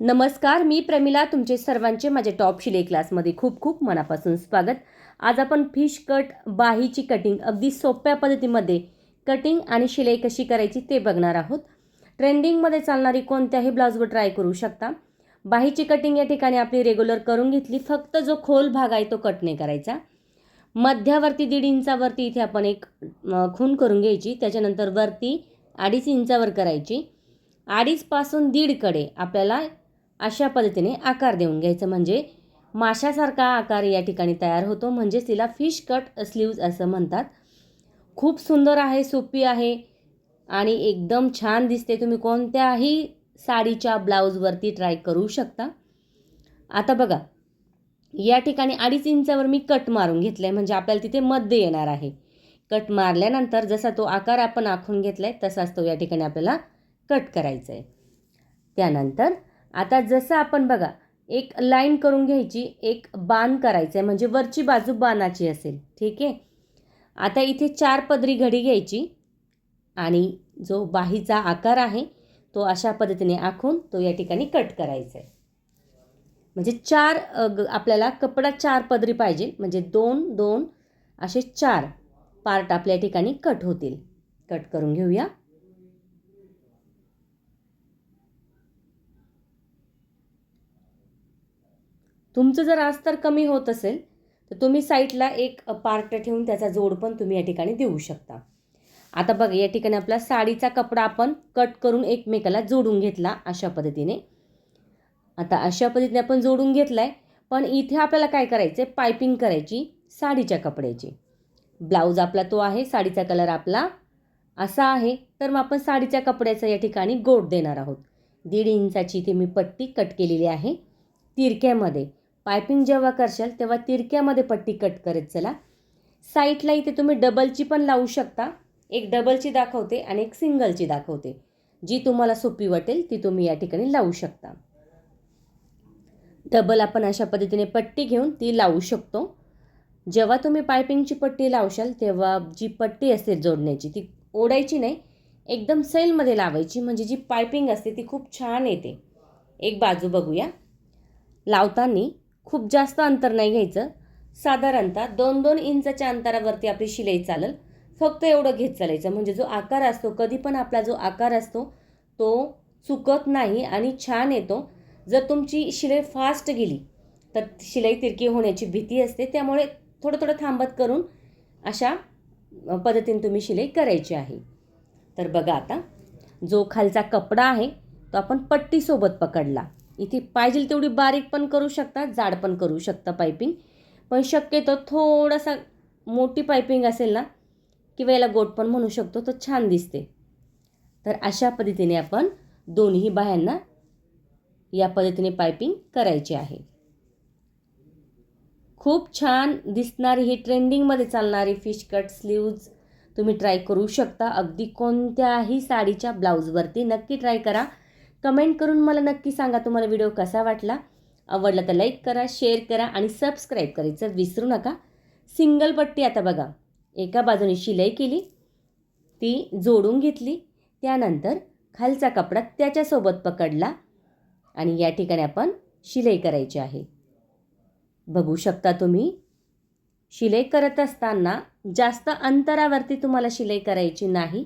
नमस्कार मी प्रमिला तुमचे सर्वांचे माझ्या टॉप शिलाई क्लासमध्ये खूप खूप मनापासून स्वागत. आज आपण फिश कट बाहीची कटिंग अगदी सोप्या पद्धतीमध्ये कटिंग आणि शिलाई कशी करायची ते बघणार आहोत. ट्रेंडिंगमध्ये चालणारी कोणत्याही ब्लाऊजवर ट्राय करू शकता. बाहीची कटिंग या ठिकाणी आपली रेग्युलर करून घेतली. फक्त जो खोल भाग आहे तो कट नाही करायचा. मध्यावरती दीड इंचावरती इथे आपण एक खून करून घ्यायची. त्याच्यानंतर वरती अडीच इंचावर करायची. अडीचपासून दीडकडे आपल्याला अशा पद्धतीने आकार देऊन घ्यायचं. म्हणजे माशासारखा आकार या ठिकाणी तयार होतो. म्हणजेच तिला फिश कट स्लीव्ज असं म्हणतात. खूप सुंदर आहे सोपी आहे आणि एकदम छान दिसते. तुम्ही कोणत्याही साडीच्या ब्लाऊजवरती ट्राय करू शकता. आता बघा या ठिकाणी अडीच इंचावर मी कट मारून घेतलं आहे म्हणजे आपल्याला तिथे मध्य येणार आहे. कट मारल्यानंतर जसा तो आकार आपण आखून घेतला आहे तसाच तो या ठिकाणी आपल्याला कट करायचा आहे त्यानंतर आता जसं आपण बघा एक लाईन करून घ्यायची एक बाण करायचं आहे म्हणजे वरची बाजू बाणाची असेल ठीक आहे? आता इथे चार पदरी घडी घ्यायची आणि जो बाहीचा आकार आहे तो अशा पद्धतीने आखून तो या ठिकाणी कट करायचा आहे म्हणजे चार आपल्याला कपडा चार पदरी पाहिजे म्हणजे दोन दोन असे चार पार्ट आपल्या ठिकाणी कट होतील. कट करून घेऊया. तुमचं जर अस्तर कमी होत असेल तर तुम्ही साईडला एक पार्ट ठेवून त्याचा जोड पण तुम्ही या ठिकाणी देऊ शकता. आता बघा या ठिकाणी आपला साडीचा कपडा आपण कट करून एकमेकाला जोडून घेतला अशा पद्धतीने. आता अशा पद्धतीने आपण जोडून घेतला आहे पण इथे आपल्याला काय करायचं आहे पायपिंग करायची साडीच्या कपड्याची. ब्लाऊज आपला तो आहे साडीचा कलर आपला असा आहे तर मग आपण साडीच्या कपड्याचा या ठिकाणी गोट देणार आहोत. दीड इंचाची इथे मी पट्टी कट केलेली आहे तिरक्यामध्ये. पायपिंग जेव्हा करशाल तेव्हा तिरक्यामध्ये पट्टी कट करत चला. साईडला इथे तुम्ही डबलची पण लावू शकता. एक डबलची दाखवते आणि एक सिंगलची दाखवते. जी तुम्हाला सोपी वाटेल ती तुम्ही या ठिकाणी लावू शकता. डबल आपण अशा पद्धतीने पट्टी घेऊन ती लावू शकतो. जेव्हा तुम्ही पायपिंगची पट्टी लावशाल तेव्हा जी पट्टी असते जोडण्याची ती ओढायची नाही. एकदम सैलमध्ये लावायची म्हणजे जी पायपिंग असते ती खूप छान येते. एक बाजू बघूया. लावताना खूप जास्त अंतर नाही घ्यायचं. साधारणतः दोन दोन इंचाच्या अंतरावरती आपली शिलाई चालेल. फक्त एवढं घेत चालायचं. म्हणजे जो आकार असतो कधी पण आपला जो आकार असतो तो चुकत नाही आणि छान येतो. जर तुमची शिलाई फास्ट गेली तर शिलाई तिरकी होण्याची भीती असते. त्यामुळे थोडं थोडं थांबत करून अशा पद्धतीने तुम्ही शिलाई करायची आहे. तर बघा आता जो खालचा कपडा आहे तो आपण पट्टीसोबत पकडला. इथे पाहिजे तेवढी बारीक पण करू शकता जाड पण करू शकता पायपिंग पण शक्यतो थोडासा मोठी पायपिंग असेल ना किंवा याला गोट पण म्हणू शकतो तो छान दिसते. तर अशा पद्धतीने आपण दोन्ही बाह्यांना या पद्धतीने पायपिंग करायची आहे. खूप छान दिसणारी ही ट्रेंडिंगमध्ये चालणारी फिश कट स्लीव्ज तुम्ही ट्राय करू शकता. अगदी कोणत्याही साडीच्या ब्लाऊजवरती नक्की ट्राय करा. कमेंट करून मला नक्की सांगा तुम्हाला व्हिडिओ कसा वाटला. आवडला तर लाईक करा शेअर करा आणि सबस्क्राईब करायचं विसरू नका. सिंगल पट्टी आता बघा एका बाजूने शिलाई केली ती जोडून घेतली त्यानंतर खालचा कपडा त्याच्यासोबत पकडला आणि या ठिकाणी आपण शिलाई करायची आहे. बघू शकता तुम्ही शिलाई करत असताना जास्त अंतरावरती तुम्हाला शिलाई करायची नाही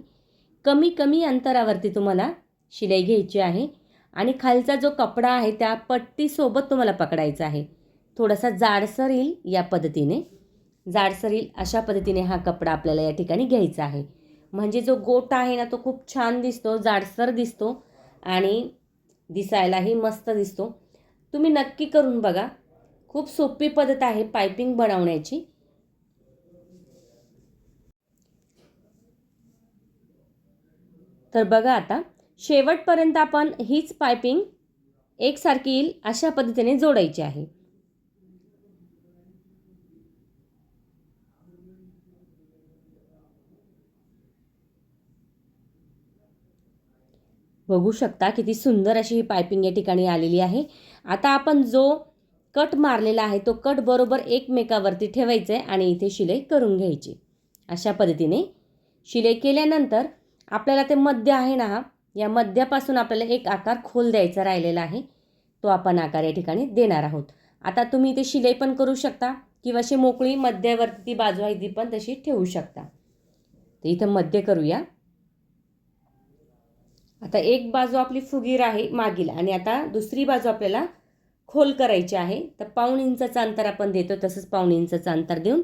कमी कमी अंतरावरती तुम्हाला शिलाई घ्यायची आहे आणि खालचा जो कपडा आहे त्या पट्टीसोबत तुम्हाला पकडायचा आहे. थोडासा जाडसर येईल या पद्धतीने. जाडसर येईल अशा पद्धतीने हा कपडा आपल्याला या ठिकाणी घ्यायचा आहे. म्हणजे जो गोटा आहे ना तो खूप छान दिसतो जाडसर दिसतो आणि दिसायलाही मस्त दिसतो. तुम्ही नक्की करून बघा. खूप सोपी पद्धत आहे पायपिंग बनवण्याची. तर बघा आता. शेवटपर्यंत आपण हीच पायपिंग एकसारखी येईल अशा पद्धतीने जोडायची आहे. बघू शकता किती सुंदर अशी ही पायपिंग या ठिकाणी आलेली आहे. आता आपण जो कट मारलेला आहे तो कट बरोबर एकमेकावरती ठेवायचा आहे आणि इथे शिलाई करून घ्यायची. अशा पद्धतीने शिलाई केल्यानंतर आपल्याला ते मध्य आहे ना हा या मध्यापासून आपल्याला एक आकार खोल द्यायचा राहिलेला आहे. तो आपण आकार या ठिकाणी देणार आहोत. आता तुम्ही इथे शिलाई पण करू शकता किंवा अशी मोकळी मध्यवर्ती ती बाजू आहे ती पण तशी ठेवू शकता. तर इथं मध्य करूया. आता एक बाजू आपली फुगीर आहे मागील आणि आता दुसरी बाजू आपल्याला खोल करायची आहे. तर पाऊण इंचाचं अंतर आपण देतो तसंच पाऊण इंचाचं अंतर देऊन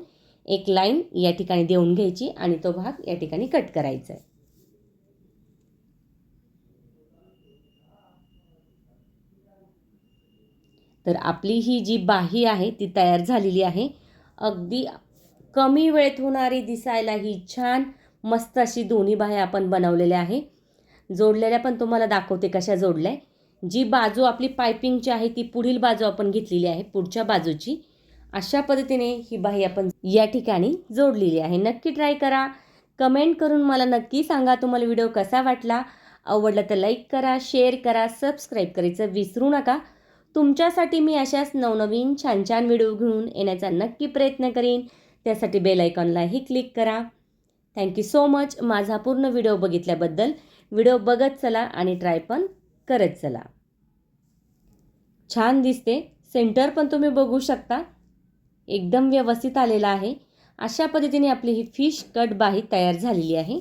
एक लाईन या ठिकाणी देऊन घ्यायची आणि तो भाग या ठिकाणी कट करायचा आहे. तर आपली ही जी बाही आहे ती तयार झालेली आहे. अगदी कमी वेळेत होणारी दिसायला ही छान मस्त अशी दोन्ही बाह्या आपण बनवलेल्या आहे. जोडलेल्या पण तुम्हाला दाखवते कशा जोडल्या जी बाजू आपली पायपिंगची आहे ती पुढील बाजू आपण घेतलेली आहे पुढच्या बाजूची. अशा पद्धतीने ही बाही आपण या ठिकाणी जोडलेली आहे. नक्की ट्राय करा. कमेंट करून मला नक्की सांगा तुम्हाला व्हिडिओ कसा वाटला. आवडला तर लाईक करा शेअर करा सबस्क्राईब करायचं विसरू नका. तुमच्यासाठी मी अशाच नवनवीन छान छान व्हिडिओ घेऊन येण्याचा नक्की प्रयत्न करीन. त्यासाठी बेल आयकॉनलाही क्लिक करा. थँक्यू सो मच माझा पूर्ण व्हिडिओ बघितल्याबद्दल व्हिडिओ बघत चला आणि ट्राय पण करत चला. छान दिसते. सेंटर पण तुम्ही बघू शकता. एकदम व्यवस्थित आलेला आहे. अशा पद्धतीने आपली ही फिश कट बाही तयार झालेली आहे.